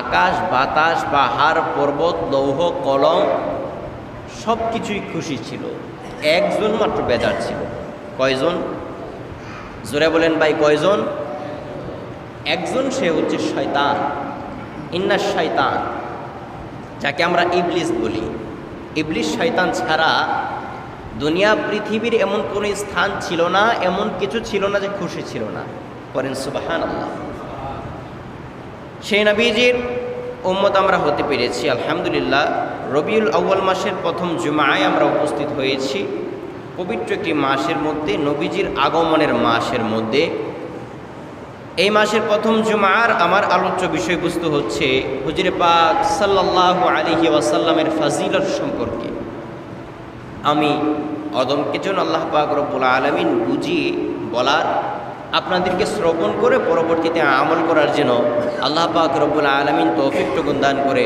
আকাশ, বাতাস, পাহাড়, পর্বত, লৌহ, কলম সব কিছুই খুশি ছিল। একজন মাত্র বেজার ছিল। কয়জন? জোরে বলেন ভাই, কয়জন? একজন সে হচ্ছে শয়তান। ইন্না শয়তান, যাকে আমরা ইবলিস বলি। ইবলিস শয়তান ছাড়া দুনিয়া, পৃথিবীর এমন কোনো স্থান ছিল না, এমন কিছু ছিল না যে খুশি ছিল না। করেন সুবাহান আল্লাহ সেই নবীজির উম্মত আমরা হতে পেরেছি, আলহামদুলিল্লাহ। রবিউল আউ্য়াল মাসের প্রথম জুমায় আমরা উপস্থিত হয়েছি। পবিত্র একটি মাসের মধ্যে, নবীজির আগমনের মাসের মধ্যে। এই মাসের প্রথম জুমার আমার আলোচ্য বিষয়বস্তু হচ্ছে হুজরে পাক সাল্লাহ আলিহি ওয়াসাল্লামের ফাজিলত সম্পর্কে। আমি অদমকে জন্য আল্লাহ পাক রব্বুল আলমিন বুঝিয়ে বলার আপনাদেরকে শ্রবণ করে পরবর্তীতে আমল করার জন্য আল্লাহ পাক রব্বুল আলমিন তৌফিক টুকুন দান করে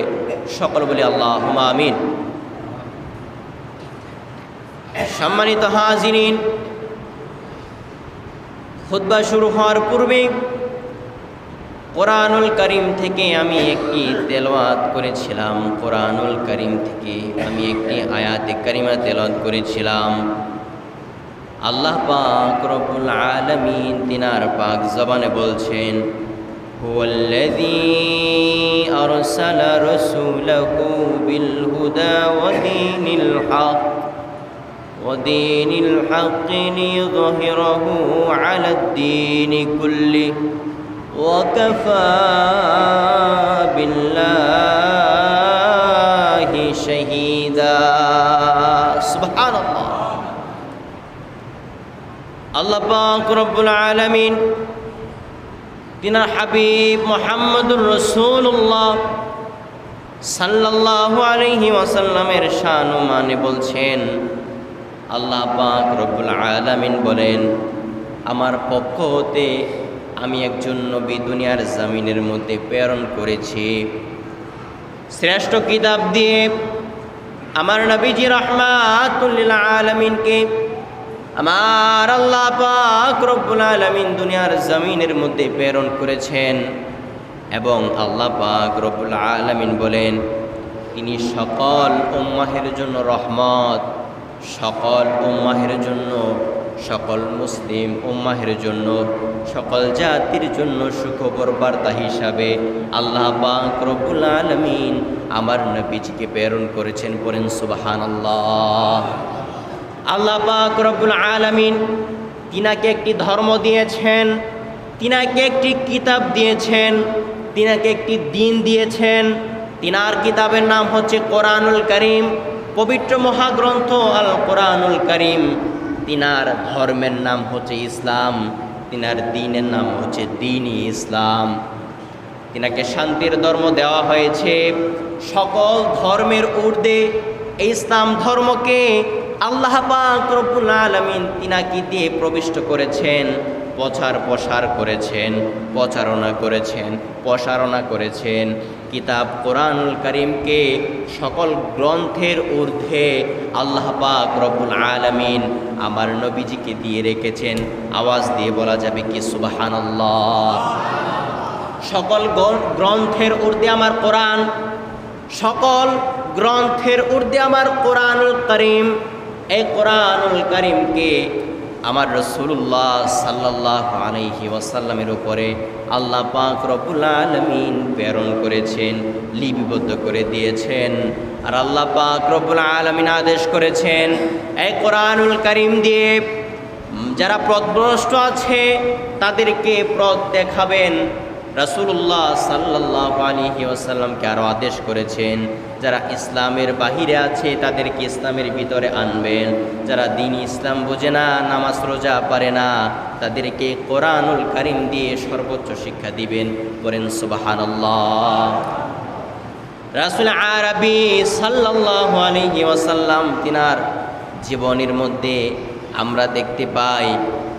সকল বলি আল্লাহ আমিন। সম্মানিত হাজিরিন খুদ্া শুরু হওয়ার পূর্বে কোরআনুল করিম থেকে আমি একটি তেলাওয়াত করেছিলাম। কোরআনুল করিম থেকে আমি একটি আয়াতে করিমা তেলাওয়াত করেছিলাম। আল্লাহ পাক রব্বুল আলামিন তিনার পাক জবানে বলছেন هو الذي أرسل رسوله بالهدى ودين الحق ودين الحق ليظهره على الدين كله وكفى بالله আল্লাহ পাক রব্বুল আলামিন তিনার হাবিব মোহাম্মদুর রসুল্লাহ সাল্লাল্লাহু আলাইহি ওয়াসাল্লামের শান মানে বলছেন, আল্লাহ পাক রব্বুল আলামিন বলেন, আমার পক্ষ হতে আমি একজন নবী দুনিয়ার জামিনের মধ্যে প্রেরণ করেছি। শ্রেষ্ঠ কিতাব দিয়ে আমার নবীজি রহমাতুল্লিল আলমিনকে আমার আল্লাহ পাক রব্বুল আলমিন দুনিয়ার জমিনের মধ্যে প্রেরণ করেছেন এবং আল্লাহ পাক রব্বুল আলমিন বলেন তিনি সকল উম্মাহের জন্য রহমত, সকল উম্মাহের জন্য, সকল মুসলিম উম্মাহের জন্য, সকল জাতির জন্য সুখবর বার্তা হিসাবে আল্লাহ পাক রব্বুল আলমিন আমার নবীজিকে প্রেরণ করেছেন বলেন সুবাহান আল্লাহ আল্লাহ পাক রব্বুল আলমিন তিনাকে একটি ধর্ম দিয়েছেন, তিনাকে একটি কিতাব দিয়েছেন, তিনাকে একটি দিন দিয়েছেন। তিনার কিতাবের নাম হচ্ছে কোরআনুল করিম, পবিত্র মহাগ্রন্থ আল কোরআনুল করিম। তিনার ধর্মের নাম হচ্ছে ইসলাম, তিনার দিনের নাম হচ্ছে দিনই ইসলাম। তিনাকে শান্তির ধর্ম দেওয়া হয়েছে। সকল ধর্মের ঊর্ধ্বে ইসলাম ধর্মকে আল্লাহ পাক রব্বুল আলমিন তিনাকি দিয়ে প্রবিষ্ট করেছেন, প্রচার প্রসার করেছেন, প্রচারণা করেছেন, প্রসারণা করেছেন। কিতাব কোরআনুল করিমকে সকল গ্রন্থের ঊর্ধ্বে আল্লাহ পাক রব্বুল আলমিন আমার নবীজিকে দিয়ে রেখেছেন। আওয়াজ দিয়ে বলা যাবে কি সুবাহান সকল গ্রন্থের ঊর্ধ্বে আমার কোরআন, সকল গ্রন্থের ঊর্ধ্বে আমার কোরআনুল করিম এই কোরআনুল করিমকে আমার রসুল্লাহ সাল্লাহ আলহি ওয়াসাল্লামের উপরে আল্লাহ পাক রবুল আলমিন প্রেরণ করেছেন, লিপিবদ্ধ করে দিয়েছেন আর আল্লাহ পাক রবুল আলমিন আদেশ করেছেন, এই কোরআনুল করিম দিয়ে যারা পথভ্রষ্ট আছে তাদেরকে পথ দেখাবেন। রাসুল্লাহ সাল্লাহ আলিহি ওসাল্লামকে আরও আদেশ করেছেন, যারা ইসলামের বাহিরে আছে তাদেরকে ইসলামের ভিতরে আনবেন। যারা দিন ইসলাম বোঝে না, নামাজ রোজা পারে না, তাদেরকে কোরআনুল করিম দিয়ে সর্বোচ্চ শিক্ষা দিবেন। করেন সুবাহান রাসুল আরবি সাল্লাহ আলিহি ওসাল্লাম তিনার জীবনের মধ্যে আমরা দেখতে পাই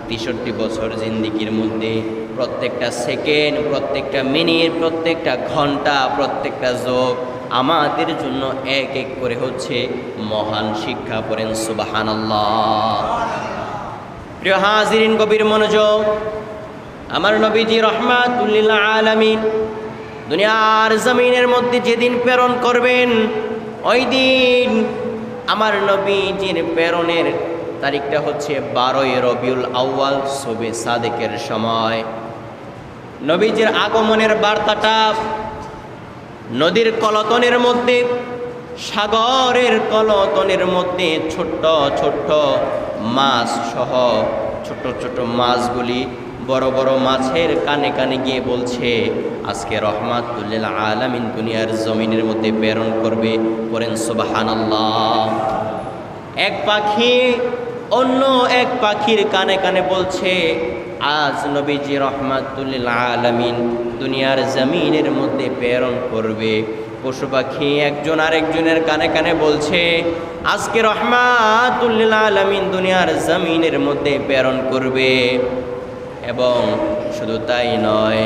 তেষট্টি বছর জিন্দিগির মধ্যে প্রত্যেকটা সেকেন্ড, প্রত্যেকটা মিনিট, প্রত্যেকটা ঘণ্টা, প্রত্যেকটা যোগ আমাদের জন্য এক এক করে হচ্ছে মহান শিক্ষা পড়েন সুবাহান প্রিয় হাজিরিন কবির মনোযোগ। আমার নবীজি রহমাতুল্লিল্লাহ আলমিন দুনিয়ার জমিনের মধ্যে যেদিন প্রেরণ করবেন, ওই দিন আমার নবীজির প্রেরণের তারিখটা হচ্ছে বারোই রবিউল আউয়াল সবে সাদেকের সময়। নবীজির আগমনের বার্তাটা নদীর কলতনের মধ্যে, সাগরের কলতনের মধ্যে ছোট্ট ছোট্ট মাছ সহ ছোট ছোট মাছগুলি বড় বড় মাছের কানে কানে গিয়ে বলছে, আজকে রহমাতুল্লিল আলামিন দুনিয়ার জমিনের মধ্যে প্রেরণ করবে, করেন সুবাহানাল্লাহ। এক পাখি অন্য এক পাখির কানে কানে বলছে, আজ নবীজি রহমাতুল্লিল আলামিন দুনিয়ার জমিনের মধ্যে প্রেরণ করবে। পশু পাখি একজন আরেকজনের কানে কানে বলছে, আজকে রহমাতুল্লিল আলামিন দুনিয়ার জমিনের মধ্যে প্রেরণ করবে। এবং শুধু তাই নয়,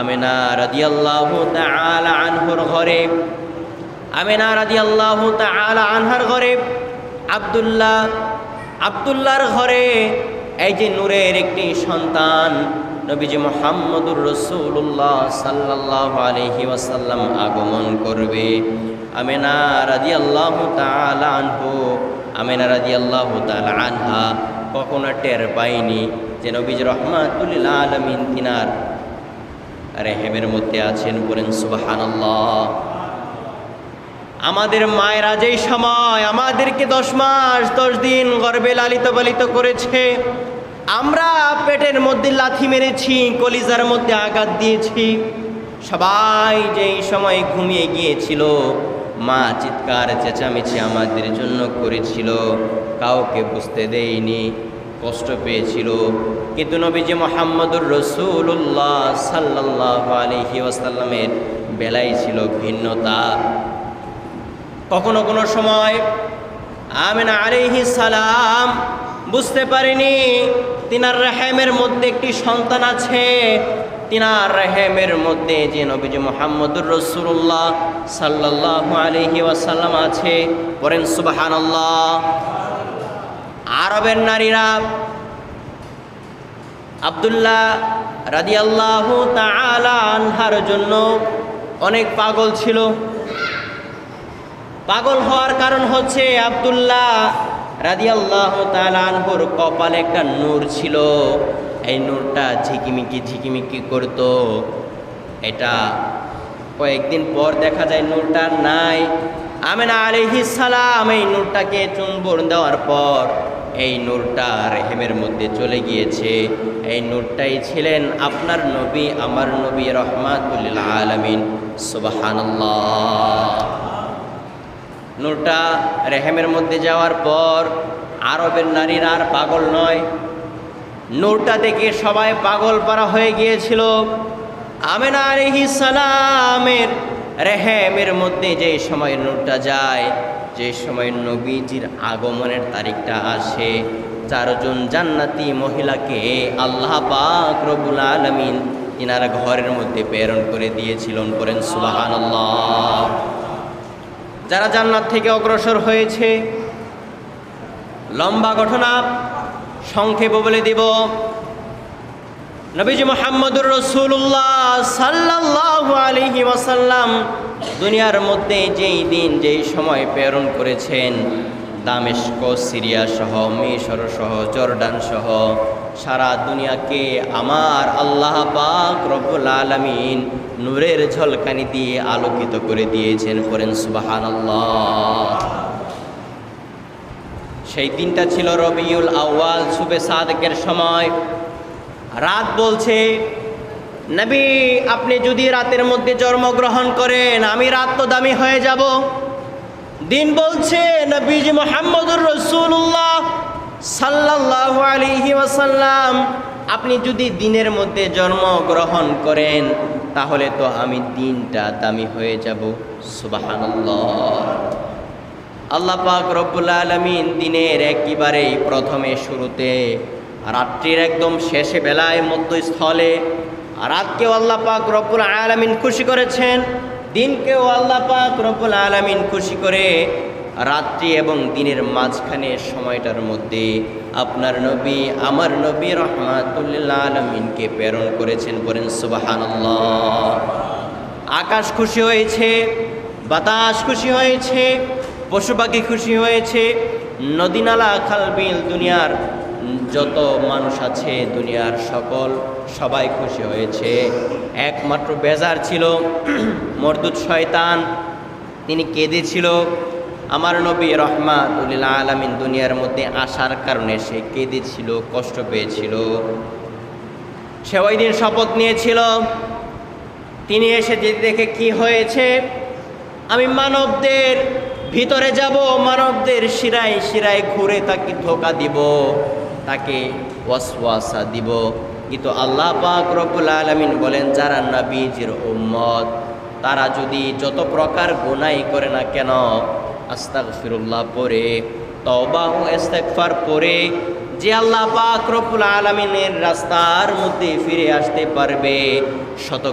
আমেনা রাদিয়াল্লাহু তাআলা আনহুর ঘরে, আমেনা রাদিয়াল্লাহু তাআলা আনহার ঘরে আব্দুল্লাহ আব্দুল্লাহর ঘরে এই যে নূরের একটি সন্তান, নবীজি মোহাম্মদুর রসুল্লাহ সাল্লাহ আলহি ওয়াসাল্লাম আগমন করবে। আমেনা রাজি আল্লাহ আনহু, আমেনা রাজি আল্লাহ আনহা কখনো টের পাইনি যে নবীজি রহমাতুল্লাহ আলমিন তিনার রেহেমের মধ্যে আছেন বলেন সুবাহানাল্লাহ। আমাদের মায়েরা যেই সময় আমাদেরকে দশ মাস, দশ দিন গর্বে লালিত পালিত করেছে, আমরা পেটের মধ্যে লাথি মেরেছি, কলিজার মধ্যে আঘাত দিয়েছি। সবাই যেই সময় ঘুমিয়ে গিয়েছিল, মা চিৎকার চেঁচামেচি আমাদের জন্য করেছিল, কাউকে বুঝতে দেয়নি, কষ্ট পেয়েছিল। কিন্তু নবীজি মোহাম্মদুর রসুল্লাহ সাল্লাহ আলহি ওয়াসাল্লামের বেলায় ছিল ভিন্নতা। কখনো কোনো সময় আমিনা আলিহি সালাম বুঝতে পারিনি তিনার রেহেমের মধ্যে একটি সন্তান আছে। তিনার রেহেমের মধ্যে যে নবীজি মোহাম্মদুর রসুল্লাহ সাল্লাহ আলহি ওয়াসাল্লাম আছে পরেন সুবাহান আরবের নারীরা আবদুল্লাহ রাদিয়াল্লাহ তাআলা জন্য অনেক পাগল ছিল। পাগল হওয়ার কারণ হচ্ছে আবদুল্লাহ রাদিয়াল্লাহ তালানহুর কপালে একটা নূর ছিল। এই নূরটা ঝিকিমিকি ঝিকিমিকি করত। এটা কয়েকদিন পর দেখা যায় নূরটা নাই। আমেনা আলিহি সালাম এই নূরটাকে চুম্বর দেওয়ার পর এই নূরটা রেহেমের মধ্যে চলে গিয়েছে। এই নূরটাই ছিলেন আপনার নবী, আমার নবী রহমাতুল্লিল আলমিন। সুবাহান্লাহ নূরটা রেহেমের মধ্যে যাওয়ার পর আরবের নারীরা আর পাগল নয়। নূরটা দেখে সবাই পাগল পারা হয়ে গিয়েছিল। আমেনা আলিহি সালামের রেহেমের মধ্যে যে সময় নূরটা যায়, যে সময় নবীজির আগমনের তারিখটা আসে, চারজন জান্নাতি মহিলাকে আল্লাহ পাক রবুল আলমিন তিনারা ঘরের মধ্যে প্রেরণ করে দিয়েছিলেন, করেন সুবাহান যারা জান্নাত থেকে অগ্রসর হয়েছে, লম্বা ঘটনা, সংক্ষেপ বলে দিব। নবীজি মোহাম্মদুর রসুল্লাহ সাল্লাহ আলহি ওয়াসাল্লাম দুনিয়ার মধ্যে যেই দিন, যেই সময় প্রেরণ করেছেন, দামেস্ক, সিরিয়া সহ, মিশর সহ, জর্ডান সহ সারা দুনিয়াকে আমার আল্লাহ পাক রব্বুল আলমিন নূরের ঝলকানি দিয়ে আলোকিত করে দিয়েছেন করেন সুবাহান সেই দিনটা ছিল রবিউল আউয়াল সুবে সাদেকের সময়। রাত বলছে, নবী, আপনি যদি রাতের মধ্যে জন্মগ্রহণ করেন, আমি রাত তো দামি হয়ে যাব। দিন বলছে, নবীজি মোহাম্মদুর রসুল্লাহ সাল্লাহ আলিহি আপনি যদি দিনের মধ্যে জন্মগ্রহণ করেন, তাহলে তো আমি দিনটা দামি হয়ে যাব। সুবাহান্লাহ আল্লাহ পাক রব্বুল আলমিন দিনের একেবারেই প্রথমে শুরুতে, রাত্রির একদম শেষে বেলায় মধ্যস্থলে, রাতকেও আল্লাহ পাক রব্বুল আলমিন খুশি করেছেন, দিনকেও আল্লাহ পাক রব্বুল আলমিন খুশি করে রাত্রি এবং দিনের মাঝখানে সময়টার মধ্যে আপনার নবী, আমার নবী রহমাতুল্লাহ আলমিনকে প্রেরণ করেছেন, বলেন সুবাহান আকাশ খুশি হয়েছে, বাতাস খুশি হয়েছে, পশু পাখি খুশি হয়েছে, নদী নালা, খাল, বিল, দুনিয়ার যত মানুষ আছে, দুনিয়ার সকল সবাই খুশি হয়েছে। একমাত্র বেজার ছিল, মরদুদ শয়তান, তিনি কেঁদেছিল আমার নবী রহমাতুল্লিল আলমিন দুনিয়ার মধ্যে আসার কারণে সে কেঁদেছিল, কষ্ট পেয়েছিল। সে ওই দিন শপথ নিয়েছিল। তিনি এসে যে দেখে কি হয়েছে, আমি মানবদের ভিতরে যাব, মানবদের শিরায় শিরায় ঘুরে তাকে ধোকা দিব, তাকে ওয়াসওয়াসা দিব। কিন্তু আল্লাহ পাক রব্বুল আলমিন বলেন, যারা নবীজির উম্মত, তারা যদি যত প্রকার গুনাই করে না কেন আস্তাক ফিরুল্লাহ পরে তবা ও ইস্তেগফার পরে যে আল্লাহ পাক রব্বুল আলমিনের রাস্তার মধ্যে ফিরে আসতে পারবে, শত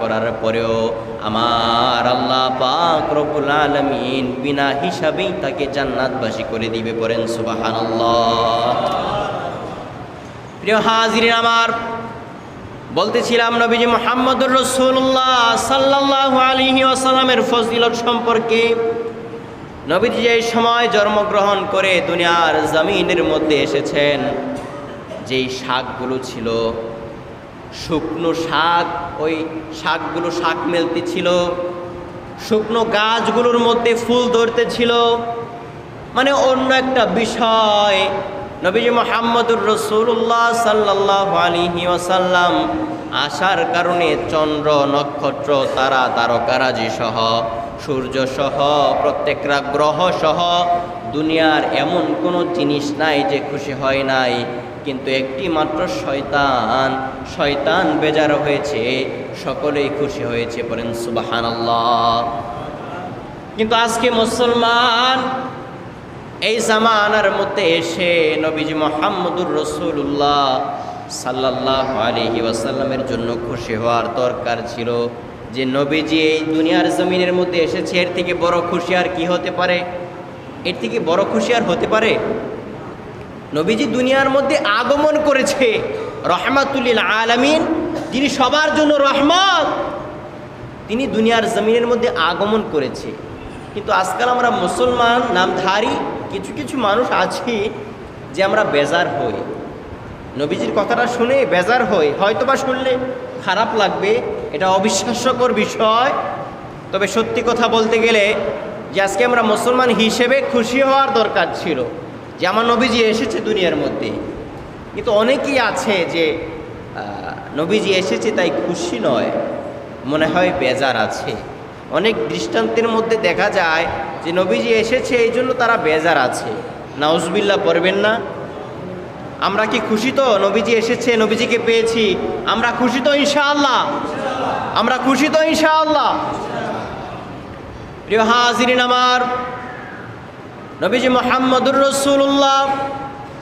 করার পরেও আমার আল্লাহ পাক রব্বুল আলমিন বিনা হিসাবেই তাকে জান্নাতবাসী করে দিবে পড়েন সুবাহান প্রিয় হাজির আমার, বলতেছিলাম নবীজি মোহাম্মদুর রসুল্লাহ সাল্লাহ আলিহি আসালামের ফজিলত সম্পর্কে নবীজি যে সময় জন্মগ্রহণ করে দুনিয়ার জমিনের মধ্যে এসেছেন। যেই শাকগুলো ছিল, শুকনো শাক, ওই শাকগুলো শাক মেলতে ছিল, শুকনো গাছগুলোর মধ্যে ফুল ধরতে ছিল। মানে অন্য একটা বিষয় নবীজি মোহাম্মদুর রসুল্লাহ সাল্লাহ আলিহি ওসাল্লাম আসার কারণে চন্দ্র, নক্ষত্র, তারা, তারকারাজি সহ, সূর্য সহ প্রত্যেকটা গ্রহ সহ দুনিয়ার এমন কোনো জিনিস নাই যে খুশি হয় নাই। কিন্তু একটি মাত্র শয়তান শয়তান বেজার হয়েছে, সকলেই খুশি হয়েছে বলেন সুবাহান কিন্তু আজকে মুসলমান এই জামানার মধ্যে এসে নবীজি মোহাম্মদুর রসুল্লাহ সাল্লাহ আলহি ওয়াসাল্লামের জন্য খুশি হওয়ার দরকার ছিল যে নবীজি এই দুনিয়ার জমিনের মধ্যে এসেছে, এর থেকে বড় খুশি আর কি হতে পারে? এর থেকে বড় খুশি আর হতে পারে? নবীজি দুনিয়ার মধ্যে আগমন করেছে। রহমাতুল্লিল আলামিন যিনি সবার জন্য রহমত। তিনি দুনিয়ার জমিনের মধ্যে আগমন করেছে। কিন্তু আজকাল আমরা মুসলমান নামধারী কিছু কিছু মানুষ আছি যে আমরা বেজার হই। নবীজির কথাটা শুনে বেজার হই। হয়তো বা শুনলে খারাপ লাগবে, এটা অবিশ্বাস্যকর বিষয়। তবে সত্যি কথা বলতে গেলে যে আজকে আমরা মুসলমান হিসেবে খুশি হওয়ার দরকার ছিল যে আমার নবীজি এসেছে দুনিয়ার মধ্যে। কিন্তু অনেকেই আছে যে নবীজি এসেছে তাই খুশি নয়, মনে হয় বেজার আছে। অনেক দৃষ্টান্তের মধ্যে দেখা যায় যে নবীজি এসেছে, এই জন্য তারা বেজার আছে। নাউজবিল্লা পড়বেন না। আমরা কি খুশি তো? নবীজি এসেছে, নবীজিকে পেয়েছি। আমরা খুশি তো, ইনশাআল্লাহ? আমরা খুশি তো, ইনশাআল্লাহ? প্রিয় হাজিরিন আমার, নবীজি মোহাম্মদুর রসুল্লাহ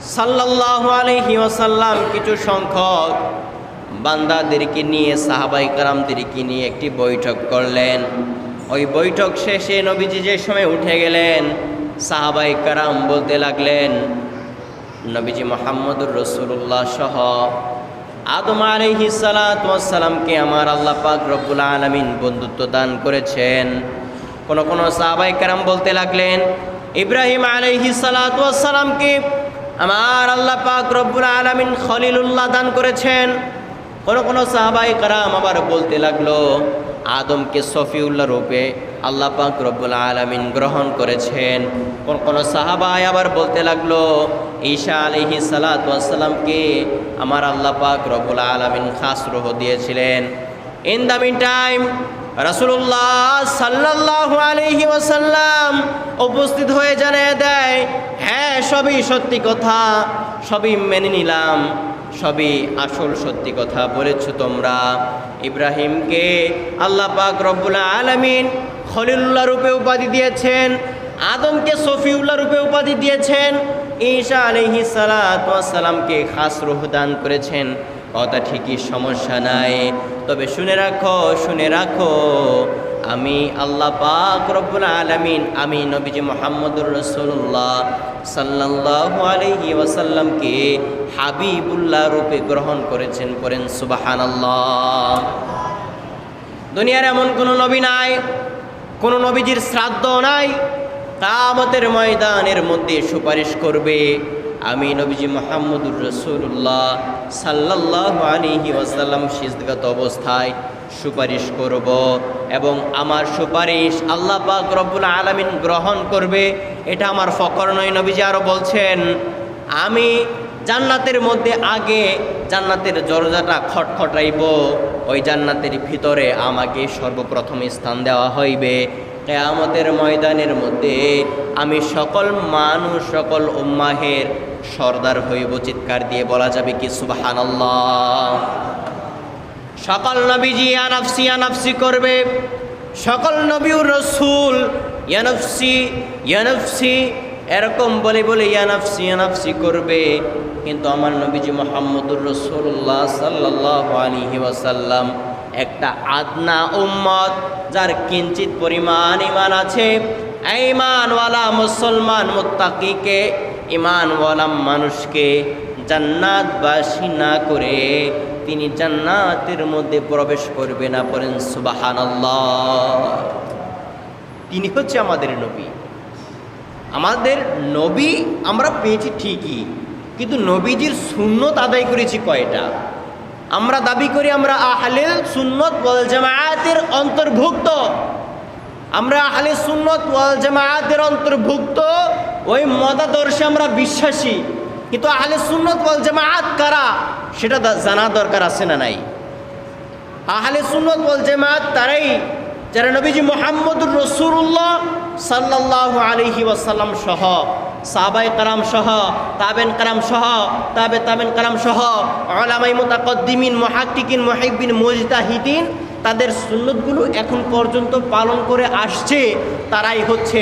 সাল্লাহ আলহি ওসাল্লাম কিছু সংখ্যক বান্দাদেরকে নিয়ে, সাহাবাই কারামদেরকে নিয়ে একটি বৈঠক করলেন। ওই বৈঠক শেষে নবীজি যে সময় উঠে গেলেন, সাহাবাই কারাম বলতে লাগলেন, নবীজি মোহাম্মদুর রসুল্লাহ সহ আদম আলহি সালাতামকে আমার আল্লাহ পাক রব্বুল আলমিন বন্ধুত্ব দান করেছেন। কোন কোন সাহাবাই কারাম বলতে লাগলেন, ইব্রাহিম আলহি সালাতামকে আমার আল্লাহ পাক রব্বুল আলমিন খলিলুল্লাহ দান করেছেন। কোন কোনো সাহাবাই কারাম আবার বলতে লাগল, আদমকে সফিউল্লাহ রূপে আল্লাহ পাক রব্বুল আলমিন গ্রহণ করেছেন। কোন কোন সাহাবাই আবার বলতে লাগল ঈশা আলহি সালাতামকে আমার আল্লাহ পাক রব্বুল আলমিন খাস রুহ দিয়েছিলেন। ইন দ্য মিন টাইম রাসুল্লাহ উপস্থিত হয়ে জানিয়ে দেয় হ্যাঁ সবই সত্যি কথা, সবই মেনে নিলাম। সবই আসল সত্যি কথা বলেছ তোমরা। ইব্রাহিমকে আল্লাহ পাক রব্বুল্লা আলমিন খলিল্লা রূপে উপাধি দিয়েছেন, আদমকে সফিউল্লাহ রূপে উপাধি দিয়েছেন ঈশা আলহি সালাতামকে খাস রুহ দান করেছেন। কথা ঠিকই সমস্যা নাই। তবে শুনে রাখো শুনে রাখো আমি আল্লাহ পাক রব্বুল আলমিন, আমি নবীজি মোহাম্মদুর রসুল্লাহ সাল্লাহ আলহি ওয়াসাল্লামকে হাবিবুল্লাহ রূপে গ্রহণ করেছেন করেন সুবাহান আল্লাহ দুনিয়ার এমন কোনো নবী নাই, কোনো নবীজির শ্রাদ্ধ নাই কামতের ময়দানের মধ্যে সুপারিশ করবে। আমি নবীজি মোহাম্মদুর রসুল্লাহ সাল্লাহ আলিহি ওয়াসাল্লাম সিজগত অবস্থায় সুপারিশ করব এবং আমার সুপারিশ আল্লাহ পাক রব্বুল আলমিন গ্রহণ করবে, এটা আমার ফকর নয়, নবীজি আরও বলছেন, আমি জান্নাতের মধ্যে আগে জান্নাতের দরজাটা খটখটাইব, ওই জান্নাতের ভিতরে আমাকে সর্বপ্রথম স্থান দেওয়া হইবে। কেয়ামতের ময়দানের মধ্যে আমি সকল মানুষ, সকল উম্মাহের সর্দার হইব, চিৎকার দিয়ে বলা যাবে কি সুবাহান সকল নবীজি আনাফসি আনাফসি করবে। সকল নবীর রসুল ইয়ানফসি ইয়ানফসি এরকম বলে বলে ইয়ানাফসি ইয়ানাফসি করবে। কিন্তু আমার নবীজি মোহাম্মদুর রসুল্লাহ সাল্লাহ আলিহি ওয়াসাল্লাম, একটা আদনা উম্মত, যার কিঞ্চিত পরিমাণ ইমান আছে। ইমানওয়ালা মুসলমান মুত্তাকিকে ইমানওয়ালা মানুষকে জান্নাতবাসী না করে তিনি জান্নাতের মধ্যে প্রবেশ করবে না পড়েন সুবাহানাল্লাহ। তিনি হচ্ছে আমাদের নবী। আমাদের নবী আমরা পেয়েছি ঠিকই, কিন্তু নবীজির সুন্নত আদায় করেছি কয়টা? আমরা দাবি করি আমরা আহলে সুন্নত ওয়াল জামায়াতের অন্তর্ভুক্ত। আমরা আহলে সুন্নত ওয়াল জামায়াতের অন্তর্ভুক্ত, ওই মতাদর্শে আমরা বিশ্বাসী। কিন্তু আহলে সুন্নত ওয়াল জামায়াত কারা? সেটা জানা দরকার আছে না নাই? আহলে সুন্নত ওয়াল জামায়াত তারাই, যারা নবীজি মোহাম্মদুর রসুল্লাহ সাল্লাহ আলহি ওয়াসাল্লাম সহ সাহাবাই কারাম সহ, তাবেন কারাম সহ, তাবে তাবেন কারাম সহ আলামাই মোতাকদ্দিমিন, মহাক্কিকিন মহিবিন মুজতাহিদিন, তাদের সুন্নতগুলো এখন পর্যন্ত পালন করে আসছে, তারাই হচ্ছে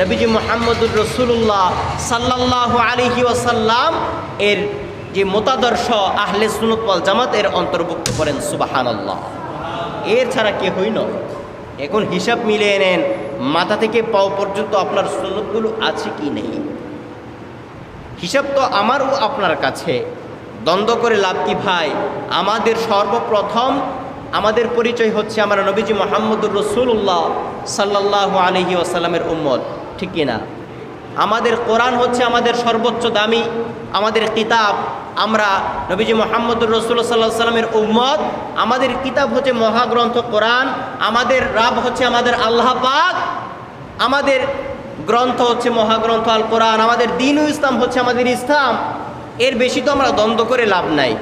নবীজি মোহাম্মদুর রসুল্লাহ সাল্লাহ আলহি ওয়াসাল্লাম এর যে মতাদর্শ আহলে সুনত ওয়াল জামাত এর অন্তর্ভুক্ত করেন, সুবাহানাল্লাহ। এর ছাড়া কে হই নয় এখন হিসাব মিলিয়ে নেন, মাথা থেকে পাও পর্যন্ত আপনার সুন্নতগুলো আছে কি নেই? হিসাব তো আমারও আপনার কাছে। দ্বন্দ্ব করে লাভ কি ভাই? আমাদের সর্বপ্রথম আমাদের পরিচয় হচ্ছে আমার নবীজি মোহাম্মদুর রসুল্লাহ সাল্লাহ আলহি আসাল্লামের উম্মত, ঠিক কিনা? আমাদের কোরআন হচ্ছে আমাদের সর্বোচ্চ দামি, আমাদের কিতাব আমরা নবীজি মোহাম্মদুর রসুল্লা সাল্লাহ সাল্লামের উম্মত, আমাদের কিতাব হচ্ছে মহাগ্রন্থ কোরআন, আমাদের রাব হচ্ছে আমাদের আল্লাহ পাক, আমাদের গ্রন্থ হচ্ছে মহাগ্রন্থ আল কোরআন আমাদের দিন ইসলাম হচ্ছে আমাদের ইসলাম। এর বেশি তো আমরা দ্বন্দ্ব করে লাভ নাই।